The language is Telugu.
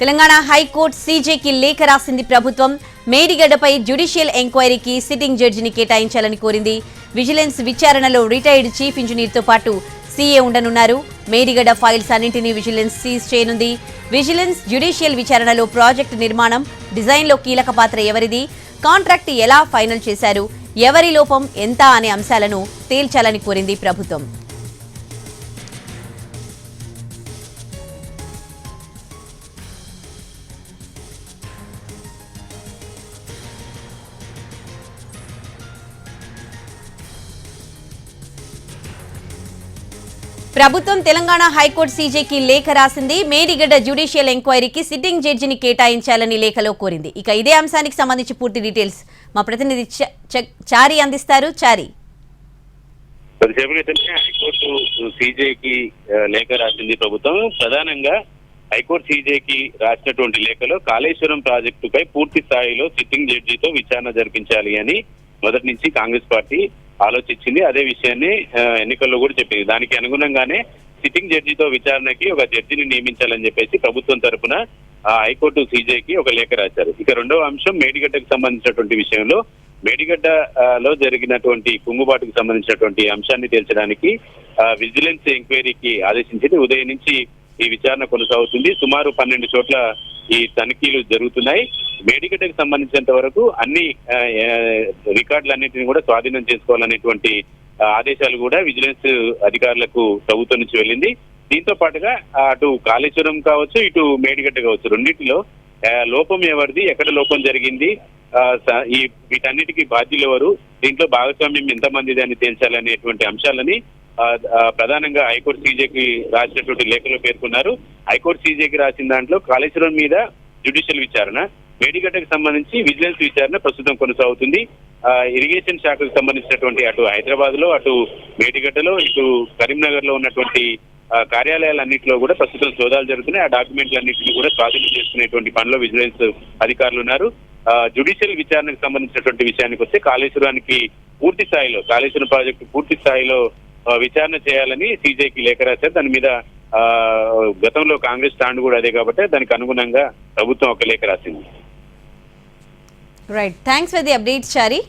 తెలంగాణ హైకోర్టు సీజేకి లేఖ రాసింది ప్రభుత్వం. మేడిగడ్డపై జ్యుడిషియల్ ఎంక్వైరీకి సిట్టింగ్ జడ్జిని కేటాయించాలని కోరింది. విజిలెన్స్ విచారణలో రిటైర్డ్ చీఫ్ ఇంజనీర్తో పాటు సీఏ ఉండనున్నారు. మేడిగడ్డ ఫైల్స్ అన్నింటినీ విజిలెన్స్ సీజ్ చేయనుంది. విజిలెన్స్ జ్యుడిషియల్ విచారణలో ప్రాజెక్టు నిర్మాణం డిజైన్లో కీలక పాత్ర ఎవరిది కాంట్రాక్ట్ ఎలా ఫైనల్ చేశారు ఎవరి లోపం ఎంత అనే అంశాలను తేల్చాలని కోరింది ప్రభుత్వం. ప్రభుత్వం తెలంగాణ హైకోర్టు సీజేకి లేఖ రాసింది. మేడిగడ్డ జ్యుడిషియల్ ఎంక్వైరీకి సిట్టింగ్ జడ్జిని కేటాయించాలని లేఖలో కోరింది. ఇక ఇదే అంశానికి సంబంధించి పూర్తి డీటెయిల్స్ మా ప్రతినిధి చారి అందిస్తారు. చారి. కొద్దిసేపు క్రితమే హైకోర్టు సీజేకి లేఖ రాసింది ప్రభుత్వం. ప్రధానంగా హైకోర్టు సీజేకి రాసినటువంటి లేఖలో కాళేశ్వరం ప్రాజెక్టుపై పూర్తి స్థాయిలో సిట్టింగ్ జడ్జితో విచారణ జరిపించాలి అని మొదటి నుంచి కాంగ్రెస్ పార్టీ ఆలోచించింది. అదే విషయాన్ని ఎన్నికల్లో కూడా చెప్పింది దానికి అనుగుణంగానే సిట్టింగ్ జడ్జితో విచారణకి ఒక జడ్జిని నియమించాలని చెప్పేసి ప్రభుత్వం తరపున హైకోర్టు సీజేకి ఒక లేఖ రాశారు. ఇక రెండవ అంశం మేడిగడ్డకు సంబంధించినటువంటి విషయంలో మేడిగడ్డ లో జరిగినటువంటి కుంగుబాటుకు సంబంధించినటువంటి అంశాన్ని తేల్చడానికి విజిలెన్స్ ఎంక్వైరీకి ఆదేశించింది. ఉదయం నుంచి ఈ విచారణ కొనసాగుతుంది. సుమారు పన్నెండు చోట్ల ఈ తనిఖీలు జరుగుతున్నాయి. మేడిగడ్డకు సంబంధించినంత వరకు అన్ని రికార్డులన్నింటినీ కూడా స్వాధీనం చేసుకోవాలనేటువంటి ఆదేశాలు కూడా విజిలెన్స్ అధికారులకు ప్రభుత్వం నుంచి వెళ్ళింది. దీంతో పాటుగా అటు కాళేశ్వరం కావచ్చు ఇటు మేడిగడ్డ కావచ్చు రెండింటిలో లోపం ఎవరిది ఎక్కడ లోపం జరిగింది ఈ వీటన్నిటికీ బాధ్యులు ఎవరు? దీంట్లో భాగస్వామ్యం ఎంతమందిది అని తేల్చాలనేటువంటి అంశాలని ప్రధానంగా హైకోర్టు సీజేకి రాసినటువంటి లేఖలో పేర్కొన్నారు. హైకోర్టు సీజేకి రాసిన దాంట్లో కాళేశ్వరం మీద జ్యుడిషియల్ విచారణ మేడిగడ్డకు సంబంధించి విజిలెన్స్ విచారణ ప్రస్తుతం కొనసాగుతుంది. ఇరిగేషన్ శాఖకు సంబంధించినటువంటి అటు హైదరాబాద్లో అటు మేడిగడ్డలో ఇటు కరీంనగర్లో ఉన్నటువంటి కార్యాలయాలన్నింటిలో కూడా ప్రస్తుతం సోదాలు జరుగుతున్నాయి. ఆ డాక్యుమెంట్లన్నింటినీ కూడా స్వాధీనం చేసుకునేటువంటి పనిలో విజిలెన్స్ అధికారులు ఉన్నారు. జ్యుడిషియల్ విచారణకు సంబంధించినటువంటి విషయానికి వస్తే కాళేశ్వరానికి పూర్తి స్థాయిలో కాళేశ్వరం ప్రాజెక్టు పూర్తి స్థాయిలో విచారణ చేయాలని సీజేకి లేఖ రాశారు. దాని మీద గతంలో కాంగ్రెస్ స్టాండ్ కూడా అదే కాబట్టి దానికి అనుగుణంగా ప్రభుత్వం ఒక లేఖ రాసింది. Right thanks for the update Chari